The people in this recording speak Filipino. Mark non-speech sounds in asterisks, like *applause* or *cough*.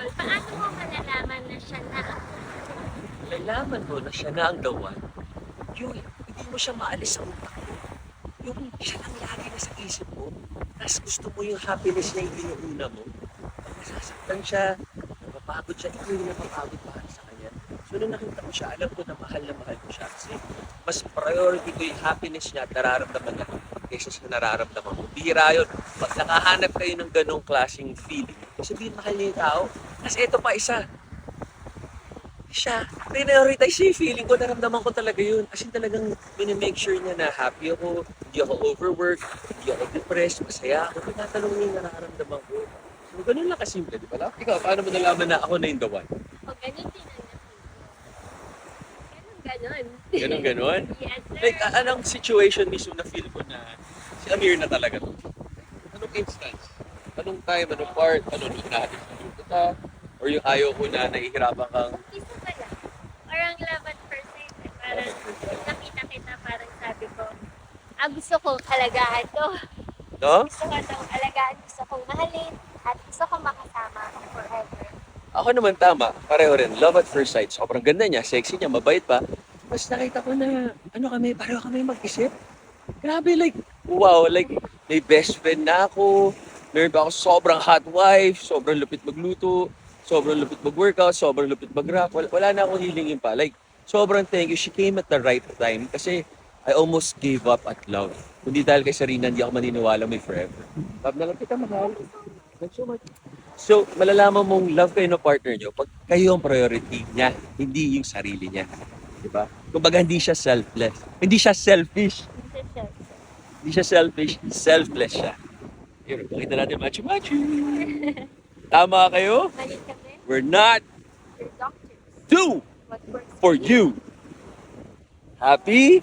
Tol, paano mo malalaman na siya na ang Lalaman mo na siya na ang one. Yung hindi mo siya maalis sa utak mo. Yung siya lang lagi na sa isip mo. Tapos gusto mo yung happiness niya yung inuuna mo. Pag nasasaktan siya, napapagod siya, ikaw yung napapagod para sa. So nung nakita ko siya, alam ko na mahal na mahal ko siya. Kasi mas priority ko yung happiness niya at nararamdaman niya kaysa sa nararamdaman mo. Bihira yun. Pag nakahanap kayo ng ganong klaseng feeling, sabihin mahal niya yung tao. Tapos ito pa isa, siya, prioritize siya feeling ko, naramdaman ko talaga yun. As talagang minimake sure niya na happy ako, hindi ako overwork, hindi ako depressed, masaya ako. Tinatanong niya yung nararamdaman ko. So, ganun lang kasimple, di ba? Ikaw, paano mo nalaman na ako na yung the one? Ang napili Ganun, ganun. Yes, sir. Like, a- anong situation mismo na feel ko na si Amir na talaga to? Anong instance? Anong time, anong part, ano nung natin sa kita? Or yung ayaw ko na nahihirapan kang Umpisa pa lang. Parang love at first sight. eh. Parang nakita kita, parang sabi ko, ah, gusto kong alagaan to. No? Gusto ko itong alagaan, gusto kong mahalin, at gusto kong makasama ako forever. Ako naman tama, pareho rin. Love at first sight. Sobrang ganda niya, sexy niya, mabait pa. Mas nakita ko na, ano kami, pareho kami mag-isip. Grabe, like, wow, like, may best friend na ako. Meron pa ako sobrang hot wife, sobrang lupit magluto, sobrang lupit mag-workout, sobrang lupit mag-rap. Wala, wala na akong hilingin pa. Like, sobrang thank you. She came at the right time kasi I almost gave up at love. Kundi dahil kay Sarina, hindi ako maniniwala may forever. Love na lang kita, mahal. Thanks so much. So, malalaman mong love kayo ng partner nyo pag kayo ang priority niya, hindi yung sarili niya. Di ba? Kumbaga, hindi siya selfless. Hindi siya selfish. Hindi siya selfish, selfless siya. Yun, pakita natin machi-machi. *laughs* Tama kayo? We're not do for you. Happy?